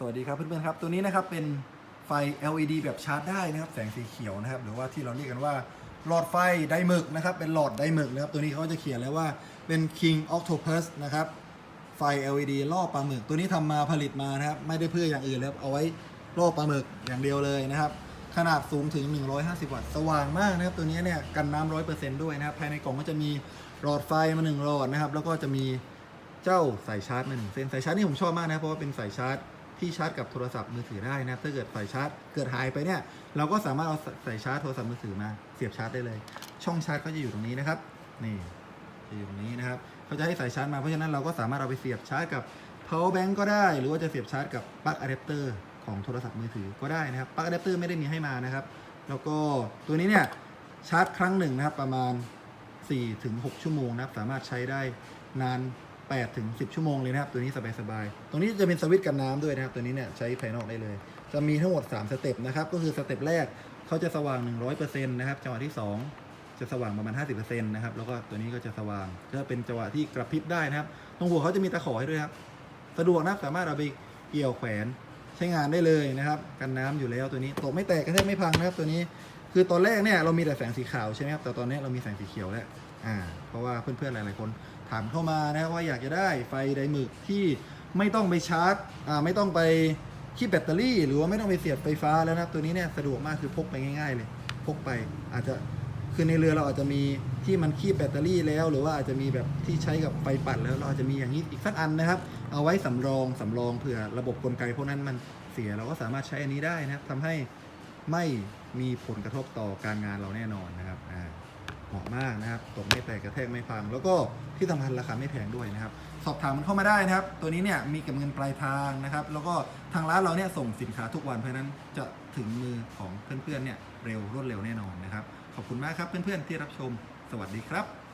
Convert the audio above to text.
สวัสดีครับเพื่อนๆครับ ตัวนี้นะครับเป็นไฟ LED แบบชาร์จได้นะครับ แสงสีเขียวนะครับ หรือว่าที่เราเรียกกันว่าหลอดไฟไดหมึกนะครับ เป็นหลอดไดหมึกนะครับ ตัวนี้เขาจะเขียนแล้วว่าเป็น King Octopus นะครับไฟ LED ล่อปลาหมึก ตัวนี้ทำมาผลิตมานะครับ ไม่ได้เพื่ออย่างอื่นแล้วเอาไว้ล่อปลาหมึกอย่างเดียวเลยนะครับ ขนาดสูงถึง 150 วัตต์สว่างมากนะครับ ตัวนี้เนี่ยกันน้ำร้อยเปอร์เซ็นต์ด้วยนะครับภายในกล่องก็จะมีหลอดไฟมาหนึ่งหลอดนะครับ แล้วก็จะมีเจ้าสายชาร์จมาหนึ่งเส้นสายชาร์จนี่ผมชอบมากนะเพราะว่าเป็นสายชาร์จ ที่ชาร์จกับโทรศัพท์มือถือได้นะถ้าเกิดสายชาร์จเกิดหายไปเนี่ยเราก็สามารถเอาสายชาร์จโทรศัพท์มือถือมาเสียบชาร์จได้เลย ช่องชาร์จก็จะอยู่ตรงนี้นะครับนี่จะอยู่ตรงนี้นะครับเขาจะให้สายชาร์จมาเพราะฉะนั้นเราก็สามารถเอาไปเสียบชาร์จกับ power bank ก็ได้ หรือว่าจะเสียบชาร์จกับปลั๊กอะแดปเตอร์ของโทรศัพท์มือถือก็ได้นะครับปลั๊กอะแดปเตอร์ไม่ได้มีให้มานะครับ แล้วก็ตัวนี้เนี่ยชาร์จครั้งหนึ่งนะครับประมาณ 4-6ถึง6ชั่วโมงนะครับสามารถใช้ได้นาน 8ถึง10 ชั่วโมงเลยนะครับ ตัวนี้สบายๆ ตรงนี้จะเป็นสวิตช์กันน้ำด้วยนะครับ ตัวนี้เนี่ยใช้ภายนอกได้เลย จะมีทั้งหมด 3 สเต็ปนะครับ ก็คือสเต็ปแรกเขาจะสว่าง 100%นะครับจังหวะที่ 2 จะสว่างประมาณ 50%นะครับ แล้วก็ตัวนี้ก็จะสว่างจะเป็นจังหวะที่กระพริบได้นะครับ ตรงหัวเขาจะมีตะขอให้ด้วยครับ สะดวกนะสามารถเอาไปเกี่ยวแขวนใช้งานได้เลยนะครับ กันน้ำอยู่แล้วตัวนี้ตกไม่แตกกระแทกไม่พังนะครับตัวนี้ คือตอนแรกเนี่ยเรามีแต่แสงสีขาวใช่ไหมครับ แต่ตอนนี้เรามีแสงสีเขียวแล้ว อ่า เพราะว่าเพื่อนๆหลายๆคน ถามเข้ามานะครับว่าอยากจะได้ไฟไดหมึกที่ไม่ต้องไปชาร์จไม่ต้องไปคีบแบตเตอรี่ หรือว่าไม่ต้องไปเสียบไฟฟ้าแล้วนะครับตัวนี้เนี่ยสะดวกมากคือพกไปง่าย ๆ เลย พกไปอาจจะคือในเรือเราอาจจะมีที่มันคีบแบตเตอรี่แล้ว หรือว่าอาจจะมีแบบที่ใช้กับไฟปั่นแล้วเราอาจจะมีอย่างนี้อีกสักอันนะครับ เอาไว้สำรองสำรองเผื่อระบบกลไกพวกนั้นมันเสียเราก็สามารถใช้อันนี้ได้นะครับทำให้ไม่มีผลกระทบต่อการงานเราแน่นอนนะครับอ่า เหมาะมากนะครับตกไม่แตกกระแทกไม่พัง แล้วก็ที่สำคัญราคาไม่แพงด้วยนะครับ สอบถามมันเข้ามาได้นะครับ ตัวนี้เนี่ยมีเก็บเงินปลายทางนะครับ แล้วก็ทางร้านเราเนี่ยส่งสินค้าทุกวันเพราะนั้นจะถึงมือของเพื่อนๆเนี่ยเร็วรวดเร็วแน่นอนนะครับ ขอบคุณมากครับเพื่อนๆที่รับชม สวัสดีครับ